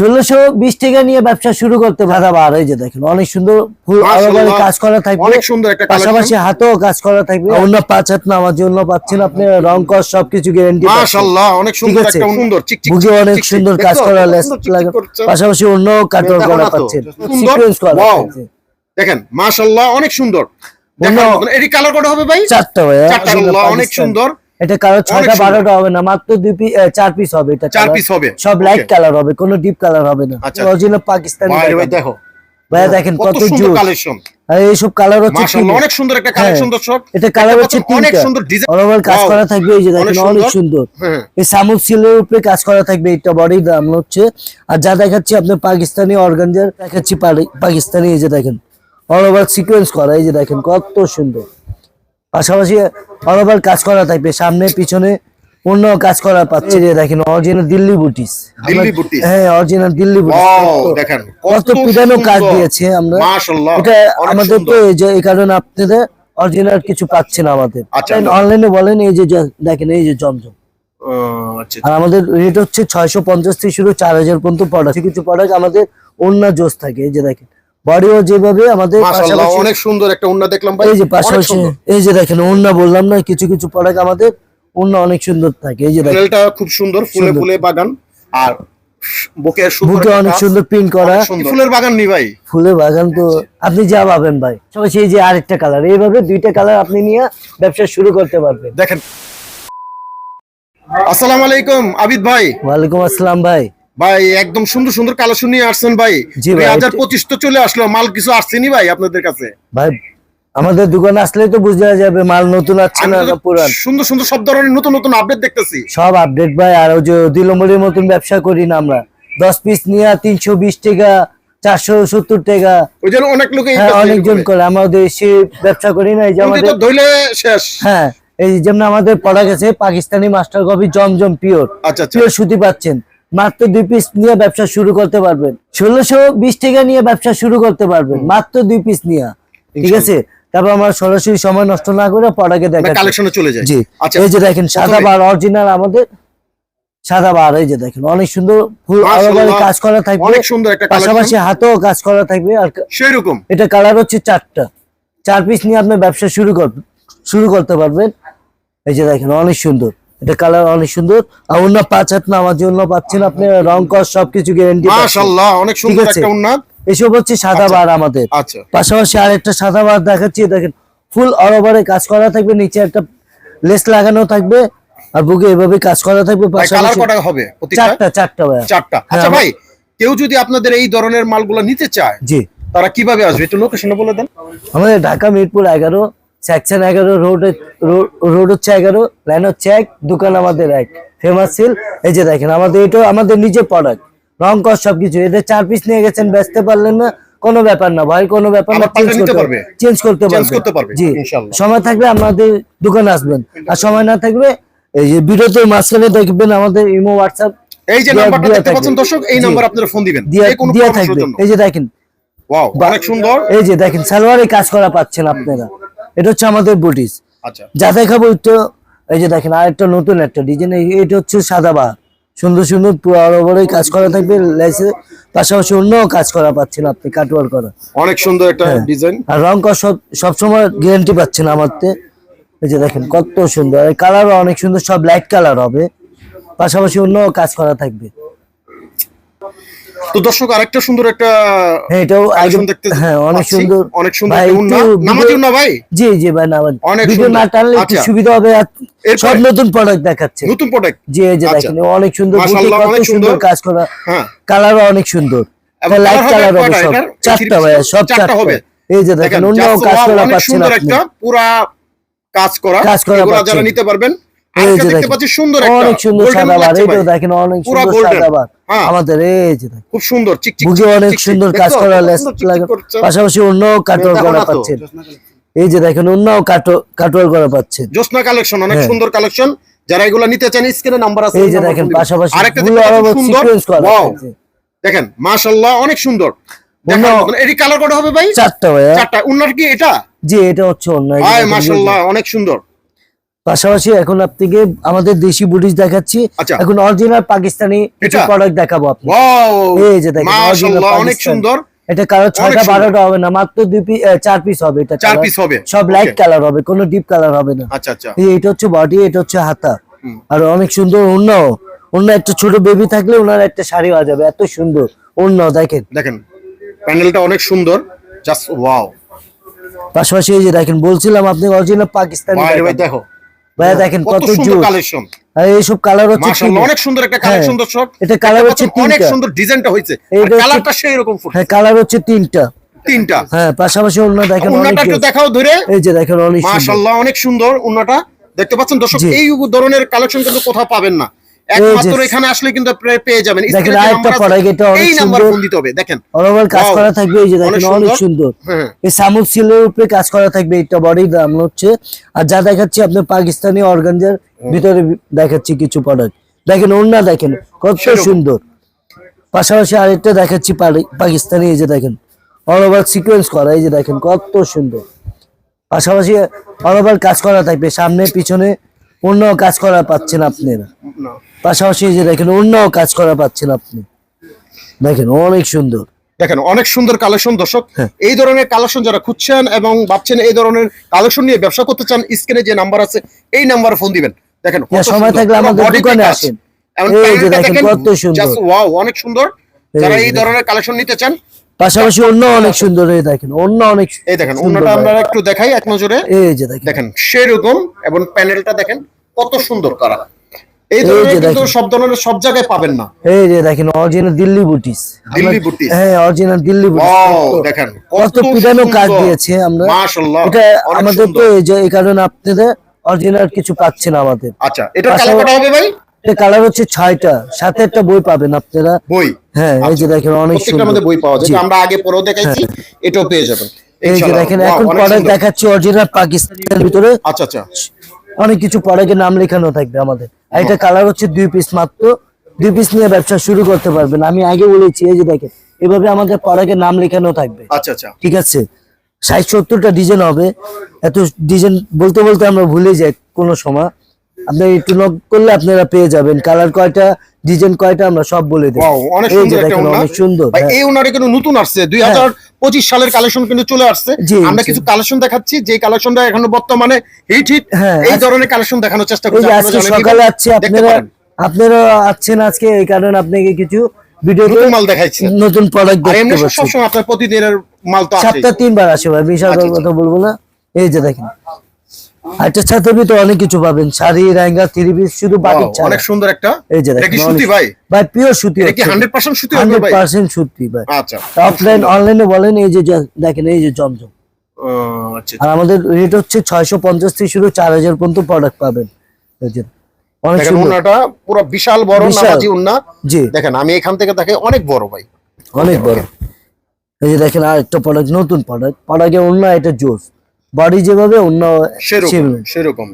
ষোলোশো বিশ টাকা নিয়ে ব্যবসা শুরু করতে বার এই যে দেখেন অনেক সুন্দর ফুল কাজ করা থাকবে। অনেক সুন্দর একটা পাশাপাশি হাতেও কাজ করা থাকবে। অন্য পাঁচ হাত নামার জন্য পাচ্ছেন আপনি রং কস সবকিছু গ্যারেন্টি মাশাআল্লাহ অনেক সুন্দর আছে। একটা সুন্দর চিকচিক বুকে অনেক সুন্দর কাজ করা লেস। পাশাপাশি অন্য করা পাচ্ছেন। সিকোয়েন্স করা দেখেন মাশাআল্লাহ অনেক সুন্দর। কালার কত হবে ভাই? চারটা ভাইয়া চারটা অনেক সুন্দর। এটা কালার ছয়টা বারোটা হবে না মাত্র দুই পিস চার পিস হবে এটা চার পিস হবে। সব লাইট কালার হবে কোনো ডিপ কালার হবে না। আচ্ছা। অরিজিনাল পাকিস্তানি ভাই দেখেন। দেখো। ভাইয়া দেখেন কত কালেকশন এইসব কালার হচ্ছে। অনেক সুন্দর একটা হ্যাঁ। কালেকশন দর্শক। এটা কালার হচ্ছে অনেক সুন্দর ডিজাইন অল কাজ করা থাকবে এই যে দেখেন অনেক সুন্দর। সুন্দর। হ্যাঁ এই সামুদ সিলের উপরে কাজ করা থাকবে এটা বডির দাম হচ্ছে। আর যা দেখাচ্ছি আপনি পাকিস্তানি অর্গানজার দেখাচ্ছি পাকিস্তানি এই যে দেখেন। অল ওভার সিকোয়েন্স করা এই যে দেখেন কত সুন্দর। পাশাপাশি অল কাজ করা থাকবে। সামনে পিছনে অন্য কাজ করা পাচ্ছে যে দেখেন original Delhi boots Delhi boots. হ্যাঁ অরিজিনাল দিল্লি বুটিস দেখেন কত পিটানো কাজ দিয়েছে আমরা। এটা আমাদের তো এই যে এই কারণে আপনাদের অরিজিনাল কিছু পাচ্ছেন আমাদের। আচ্ছা। অনলাইনে বলেন এই যে দেখেন এই যে জমজম। আহ, আচ্ছা আর আমাদের রেট হচ্ছে ছয়শো পঞ্চাশ থেকে শুরু চার হাজার পর্যন্ত প্রোডাক্ট কিছু প্রোডাক্ট আমাদের অন্য জোস থাকে এই যে দেখেন। বডিও যেভাবে আমাদের অনেক সুন্দর একটা উন্না দেখলাম ভাই। এই যে পাশাপাশি এই যে দেখেন অন্য বললাম না কিছু কিছু প্রোডাক্ট আমাদের অন্য অনেক সুন্দর থাকে। এই যে দেখেন। খুব সুন্দর ফুলে। ফুলে বাগান। আর বুকে অনেক সুন্দর প্রিন্ট করা। ফুলের বাগান নি ভাই। ফুলের বাগান তো আপনি যা পাবেন ভাই। সবাই সেই যে আরেকটা কালার এইভাবে দুইটা কালার আপনি নিয়ে ব্যবসা শুরু করতে পারবেন। দেখেন। আসসালামু আলাইকুম আবিদ ভাই। ওয়ালাইকুম আসসালাম ভাই। ভাই একদম সুন্দর সুন্দর কালেকশন নিয়ে আসছেন ভাই। দুই হাজার পঁচিশ তো চলে আসলো মাল কিছু আসছেনি ভাই আপনাদের কাছে? ভাই আমাদের দোকানে আসলে তো বুঝা যাবে মাল নতুন আছে না পুরান। সুন্দর সুন্দর সব ধরনের নতুন নতুন আপডেট দেখতেছি। সব আপডেট ভাই আর ওই যে দুই নম্বরের মতন ব্যবসা করি না আমরা। দশ পিস নিয়ে তিনশো বিশ টাকা চারশো সত্তর টাকা। ওই জন্য অনেক লোকে হ্যাঁ অনেকজন করে। আমাদের সে ব্যবসা করি না এই যে আমাদের ধইলে শেষ। হ্যাঁ এই যেমন আমাদের পড়া গেছে পাকিস্তানি মাস্টার কপি জমজম পিওর আচ্ছা আচ্ছা। পিওর সুতি পাচ্ছেন। মাত্র দুই পিস নিয়ে ব্যবসা শুরু করতে পারবেন। ষোলোশো বিশ টাকা নিয়ে ব্যবসা শুরু করতে পারবেন। মাত্র দুই পিস নিয়ে। ঠিক আছে? তারপর আমার সরাসরি সময় নষ্ট না করে পড়াকে দেখা কালেকশনে চলে যায় জি। আচ্ছা এই যে দেখেন সাদা বার অরিজিনাল আমাদের সাদা বার এই যে দেখেন অনেক সুন্দর ফুল কাজ করা থাকবে। অনেক সুন্দর একটা পাশাপাশি হাতেও কাজ করা থাকবে। আর সেই রকম এটা কালার হচ্ছে চারটা। চার পিস নিয়ে আপনি ব্যবসা শুরু কর শুরু করতে পারবেন। এই যে দেখেন অনেক সুন্দর। এটা কালার অনেক সুন্দর। আর অন্য পাঁচ হাত নামার জন্য পাচ্ছেন আপনি রং কস সবকিছু গ্যারেন্টি মাশাআল্লাহ অনেক সুন্দর। একটা উন্নাত এসব হচ্ছে সাদা বার আমাদের। আচ্ছা। পাশাপাশি আরেকটা সাদা বার দেখাচ্ছি দেখেন ফুল অরবারে কাজ করা থাকবে নিচে একটা লেস লাগানো থাকবে আর বুকে এভাবে কাজ করা থাকবে ভাই কালার কটা হবে চারটা চারটা ভাইয়া। চারটা। হ্যাঁ, আচ্ছা ভাই কেউ যদি আপনাদের এই ধরনের মালগুলো নিতে চায় জি। তারা কীভাবে আসবে? একটু লোকেশনে বলে দেন। আমাদের ঢাকা মিরপুর এগারো সেকশন এগারো রোড রোড হচ্ছে এগারো লাইন হচ্ছে এক দোকান আমাদের এক। ফেমাস সিল এই যে দেখেন আমাদের এটা আমাদের নিজের প্রোডাক্ট রং কর সবকিছু এদের চার পিস নিয়ে গেছেন বেচতে পারলেন না কোনো ব্যাপার না ভাই কোনো ব্যাপার না চেঞ্জ করতে পারবে? চেঞ্জ করতে পারবে। জি সময় থাকলে আমাদের দোকানে আসবেন। আর সময় না থাকলে এই যে ভিডিওতে মাঝখানে দেখবেন আমাদের ইমো হোয়াটসঅ্যাপ এই যে নাম্বারটা দেখতে। পাচ্ছেন দর্শক এই। নাম্বার আপনারা ফোন দিবেন। দিয়া যে কোনো দিয়া পরামর্শের থাকবে। জন্য। এই যে দেখেন। ওয়াও অনেক সুন্দর। এই যে দেখেন সালোয়ারে কাজ করা পাচ্ছেন আপনারা। এটা হচ্ছে আমাদের বুটিস। আচ্ছা। যা দেখাবো একটু এই যে দেখেন আর একটা নতুন একটা ডিজাইন এটা হচ্ছে সাদা বা সুন্দর সুন্দর পুরো বড় কাজ করা থাকবে লেসে। পাশাপাশি অন্য কাজ করা পাচ্ছেন আপনি কাটওয়ার করা। অনেক সুন্দর একটা হ্যাঁ। ডিজাইন আর রং কর সব সবসময় গ্যারান্টি পাচ্ছেন আমার তে। এই যে দেখেন কত সুন্দর। এই কালারও অনেক সুন্দর সব লাইট কালার হবে। পাশাপাশি অন্য কাজ করা থাকবে। তো দর্শক আরেকটা সুন্দর একটা হ্যাঁ এটাও আগে দেখতে হ্যাঁ অনেক সুন্দর। অনেক সুন্দর। নামাজি video- ভাই? জি জি ভাই না অনেক ভিডিও না টানলে একটু আচ্ছা। সুবিধা হবে সব নতুন প্রোডাক্ট দেখাচ্ছে। নতুন প্রোডাক্ট জি যে আচ্ছা। দেখেন অনেক সুন্দর মাশাআল্লাহ, অনেক সুন্দর। কাজ করা। হ্যাঁ। কালারও অনেক সুন্দর। এবং লাইট কালার হবে সব। চারটা ভাই সব চারটা হবে। এই যে দেখেন অন্য কাজ করা পাচ্ছেন সুন্দর আপনি। একটা পুরা কাজ করা। কাজ করা যারা নিতে পারবেন এই যে দেখতে দেখেন। পাচ্ছি সুন্দর একটা অনেক সুন্দর সাদা বার এইটাও দেখেন অনেক সুন্দর সাদা বার। আমাদের এই যে খুব সুন্দর চিক চিক বুকে অনেক চিক চিক। সুন্দর কাজ করা লেস সুন্দর চিক চিক লাগা। করছে। পাশাপাশি অন্য কাটওয়ার দেখো করা পাচ্ছেন। এই যে দেখেন অন্য কাটওয়ার করা পাচ্ছেন। জোসনা কালেকশন অনেক হ্যাঁ। সুন্দর কালেকশন। যারা এগুলো নিতে চান স্ক্রিনে নাম্বার আছে এই যে দেখেন পাশাপাশি আরেকটা সুন্দর। দেখেন মাশাআল্লাহ অনেক সুন্দর। অন্য- এটি কালার কত হবে ভাই? চারটা ভাইয়া। চারটা উন্নার কি এটা? জি এটা হচ্ছে অন্য। মাশাআল্লাহ অনেক সুন্দর। পাশাপাশি এখন আপনাকে আমাদের দেশি বুটিস দেখাচ্ছি। আচ্ছা। এখন অরিজিনাল পাকিস্তানি কিছু? প্রোডাক্ট দেখাবো আপনি এই যে দেখেন, অনেক সুন্দর। এটা ছয়টা বারোটা হবে না মাত্র দুই পিস চার পিস হবে এটা চার পিস হবে। সব লাইট কালার হবে কোনো ডিপ কালার হবে না। আচ্ছা আচ্ছা। এটা হচ্ছে বডি এটা হচ্ছে হাতা। আর অনেক সুন্দর অন্য অন্য একটা ছোট বেবি থাকলে ওনার একটা শাড়ি যাবে এত সুন্দর অন্য দেখেন। দেখেন প্যান্ডেলটা অনেক সুন্দর জাস্ট ওয়াও পাশাপাশি এই যে দেখেন বলছিলাম আপনি অরিজিনাল পাকিস্তানি। দেখো। ভাইয়া দেখেন কত সুন্দর কালেকশন এইসব কালার হচ্ছে অনেক সুন্দর একটা হ্যাঁ, কালেকশন দর্শক এটা কালার হচ্ছে অনেক সুন্দর ডিজাইনটা হয়েছে। কালারটা সেই রকম হ্যাঁ কালার হচ্ছে তিনটা। তিনটা। হ্যাঁ পাশাপাশি অন্য দেখেন উন্নাটা একটু দেখাও ধরে। এই যে দেখেন অনেক সুন্দর। মাশাআল্লাহ অনেক সুন্দর উন্নাটা দেখতে পাচ্ছেন দর্শক এই ধরনের কালেকশন কিন্তু কোথাও পাবেন না। একমাত্র এখানে আসলে কিন্তু পেয়ে যাবেন। দেখেন, আরেকটা এটা অনেক এই নাম্বার সুন্দর। ফোন দিতে হবে দেখেন। অলওভার কাজ করা থাকবে এই যে দেখেন অনেক সুন্দর। হ্যাঁ। এই সামুক সিলের উপরে কাজ করা থাকবে এটা বডি দাম হচ্ছে। আর যা দেখাচ্ছি আপনি পাকিস্তানি অর্গানজার ভিতরে দেখাচ্ছি কিছু প্রোডাক্ট দেখেন ওন্না দেখেন কত সুন্দর। পাশাপাশি আরেকটা দেখাচ্ছি পাকিস্তানি এই যে দেখেন অল ওভার সিকোয়েন্স করা এই যে দেখেন কত সুন্দর। পাশাপাশি অলওভার কাজ করা থাকবে সামনে পিছনে অন্য কাজ করা পাচ্ছেন আপনারা। পাশাপাশি যে দেখেন অন্য কাজ করা পাচ্ছেন আপনি। দেখেন অনেক সুন্দর। দেখেন অনেক সুন্দর কালেকশন দর্শক। হ্যাঁ। এই ধরনের কালেকশন যারা খুঁজছেন এবং ভাবছেন এই ধরনের কালেকশন নিয়ে ব্যবসা করতে চান স্ক্রিনে যে নাম্বার আছে এই নাম্বারে ফোন দিবেন। দেখেন হ্যাঁ, সময় থাকলে আমাদের দোকানে আসেন। অনেক সুন্দর। যারা এই ধরনের কালেকশন নিতে চান পাশাপাশি অন্য অনেক সুন্দর এই দেখেন অন্য অনেক এই দেখেন অন্যটা আমরা একটু দেখাই এক নজরে। এই যে দেখেন। দেখেন সেরকম এবং প্যানেলটা দেখেন কত সুন্দর করা। এই ধরনের কিন্তু সব ধরনের সব জায়গায় পাবেন না। এই যে দেখেন original Delhi boots. Delhi boots. হ্যাঁ অরিজিনাল দিল্লি বুটিস। দেখেন কত পিটানো কাজ দিয়েছে আমরা। মাশাআল্লাহ এটা আমাদের তো এই যে এই কারণে আপনাদের অরিজিনাল কিছু পাচ্ছেন আমাদের। আচ্ছা এটা পাশাপাশি- কালার কটা হবে ভাই? এটা কালার হচ্ছে ছয়টা সাথে একটা বই পাবেন আপনারা। বই? হ্যাঁ এই যে আচ্ছা। দেখেন অনেক সুন্দর। মধ্যে বই পাওয়া যায়। আমরা আগে পরেও দেখাইছি এটাও পেয়ে যাবেন। এই যে দেখেন এখন প্রোডাক্ট দেখাচ্ছি অরিজিনাল পাকিস্তানের ভিতরে। আচ্ছা আচ্ছা। অনেক কিছু প্রোডাক্টের নাম লেখানো থাকবে আমাদের। আর এটা কালার হচ্ছে দুই পিস মাত্র। দুই পিস নিয়ে ব্যবসা শুরু করতে পারবেন। আমি আগে বলেছি এই যে দেখেন এভাবে আমাদের প্রোডাক্টের নাম লেখানো থাকবে। আচ্ছা আচ্ছা। ঠিক আছে? ষাট সত্তরটা ডিজাইন হবে। এত ডিজাইন বলতে বলতে আমরা ভুলে যাই কোনো সময়। আপনি একটু নক করলে আপনারা পেয়ে যাবেন। কালার কয়টা ডিজাইন কয়টা আমরা সব বলে দেবো। অনেক সুন্দর। অনেক সুন্দর হ্যাঁ। এই ওনারে কিন্তু নতুন আসছে। দুই হাজার পঁচিশ সালের কালেকশন কিন্তু চলে আসছে। আমরা কিছু কালেকশন দেখাচ্ছি যে কালেকশনটা এখন বর্তমানে হিট হিট হ্যাঁ, এই ধরনের কালেকশন দেখানোর চেষ্টা করছি। সকালে আছে আপনারা আপনারা আছেন আজকে এই কারণে আপনাকে কিছু ভিডিও নতুন মাল দেখাইছি। নতুন প্রোডাক্ট দেখতে সব- সবসময় আপনার প্রতিদিনের মাল তো আছে সপ্তাহ তিনবার আসে ভাই বিশাল আচ্ছা, আচ্ছা। কথা বলব না। এই যে দেখেন আচ্ছা ছাত্র ভিতরে অনেক কিছু পাবেন। শাড়ি রেঙ্গা থ্রি পিস শুধু বাটিক ছাড়া। অনেক সুন্দর একটা। এই যে দেখেন সুতি ভাই? ভাই পিওর সুতি এটা কি হান্ড্রেড পার্সেন্ট সুতি হবে ভাই? পার্সেন্ট সুতি ভাই। আচ্ছা। অফলাইন অনলাইনে বলেন এই যে দেখেন এই যে জমজম। আচ্ছা আর আমাদের রেট হচ্ছে ছয়শো পঞ্চাশ থেকে শুরু চার হাজার পর্যন্ত প্রোডাক্ট পাবেন। এই যে অনেক উন্নাটা পুরো বিশাল বড়। নামাজি উন্না জি। দেখেন আমি এখান থেকে দেখে অনেক বড় ভাই। অনেক বড়। এই যে দেখেন আর একটা প্রোডাক্ট নতুন প্রোডাক্ট প্রোডাক্টে এটা জোস বডি যেভাবে অন্য সেরকম। সেরকম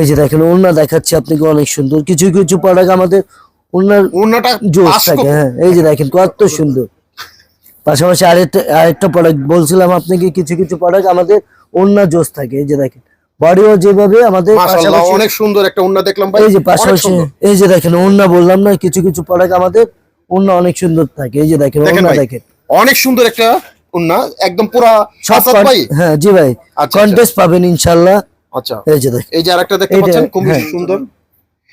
এই যে দেখেন অন্য দেখাচ্ছে আপনাকে অনেক সুন্দর। কিছু কিছু প্রোডাক্ট আমাদের থাকে হ্যাঁ। এই যে দেখেন কত সুন্দর। পাশাপাশি আরেকটা আরেকটা প্রোডাক্ট বলছিলাম আপনাকে কিছু কিছু প্রোডাক্ট আমাদের অন্য জোস থাকে। এই যে দেখেন বডিও যেভাবে আমাদের অনেক সুন্দর একটা উন্না দেখলাম এই যে পাশাপাশি এই যে দেখেন অন্য বললাম না কিছু কিছু প্রোডাক্ট আমাদের অন্য অনেক সুন্দর থাকে। এই যে দেখেন দেখেন অন্য দেখেন। অনেক সুন্দর একটা উন্না একদম পুরা সাত হ্যাঁ জি ভাই। আচ্ছা। কন্টেস্ট পাবেন ইনশাল্লাহ। আচ্ছা। এই যে দেখেন এই যে আরেকটা দেখতে পাচ্ছেন খুব হ্যাঁ। সুন্দর।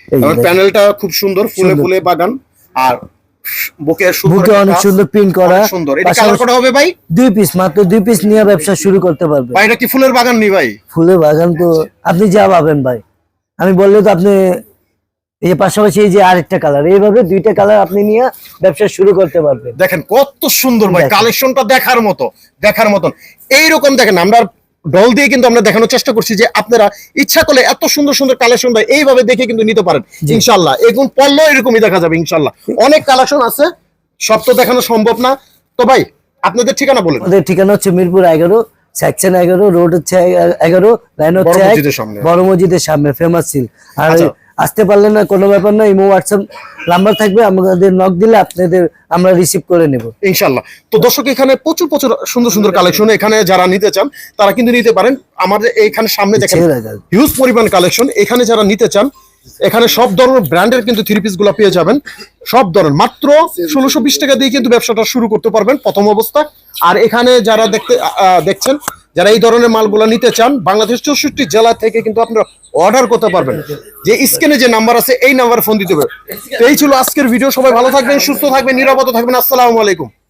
এবং প্যানেলটা খুব সুন্দর ফুলে সুন্দর। ফুলে বাগান। আর বুকে অনেক সুন্দর প্রিন্ট করা। সুন্দর। এটা কালার করা হবে ভাই? দুই পিস মাত্র দুই পিস নিয়ে ব্যবসা শুরু করতে পারবে। ভাই এটা কি ফুলের বাগান নি ভাই? ফুলে বাগান তো আপনি যা পাবেন ভাই। আমি বললে তো আপনি এই যে পাশাপাশি এই যে আরেকটা কালার এইভাবে দুইটা কালার আপনি নিয়ে ব্যবসা শুরু করতে পারবেন। দেখেন কত সুন্দর ভাই কালেকশনটা দেখার মতো দেখার মতন। এইরকম দেখেন আমরা ডল দিয়ে কিন্তু আমরা দেখানোর চেষ্টা করছি যে আপনারা ইচ্ছা করলে এত সুন্দর সুন্দর কালেকশন ভাই এইভাবে দেখে কিন্তু নিতে পারেন। ইনশাল্লাহ এখন পড়ল এরকমই দেখা যাবে ইনশাল্লাহ অনেক কালেকশন আছে সব তো দেখানো সম্ভব না। তো ভাই আপনাদের ঠিকানা বলেন। আমাদের ঠিকানা হচ্ছে মিরপুর এগারো সেকশন এগারো রোড হচ্ছে এগারো লাইন হচ্ছে বড় মসজিদের সামনে। বড় মসজিদের সামনে ফেমাস সিল আর আচ্ছা। আসতে পারলে না কোনো ব্যাপার না ইমো হোয়াটসঅ্যাপ নাম্বার থাকবে আমাদের নক দিলে আপনাদের আমরা রিসিভ করে নেব। ইনশাল্লাহ তো দর্শক এখানে প্রচুর প্রচুর সুন্দর সুন্দর কালেকশন এখানে যারা নিতে চান তারা কিন্তু নিতে পারেন। আমাদের এইখানে সামনে দেখেন। হিউজ পরিমাণ কালেকশন এখানে যারা নিতে চান এখানে সব ধরনের ব্র্যান্ডের কিন্তু থ্রি পিসগুলো পেয়ে যাবেন। সব ধরনের মাত্র ষোলোশো বিশ টাকা দিয়ে কিন্তু ব্যবসাটা শুরু করতে পারবেন প্রথম অবস্থা। আর এখানে যারা দেখতে দেখছেন যারা এই ধরনের মালগুলো নিতে চান, বাংলাদেশ চৌষট্টি জেলা থেকে কিন্তু আপনারা অর্ডার করতে পারবেন। যে স্ক্রিনে যে নাম্বার আছে, এই নাম্বার ফোন দিতে হবে। এই ছিল আজকের ভিডিও সবাই ভালো থাকবেন, সুস্থ থাকবেন, নিরাপদ থাকবেন। আসসালামু আলাইকুম।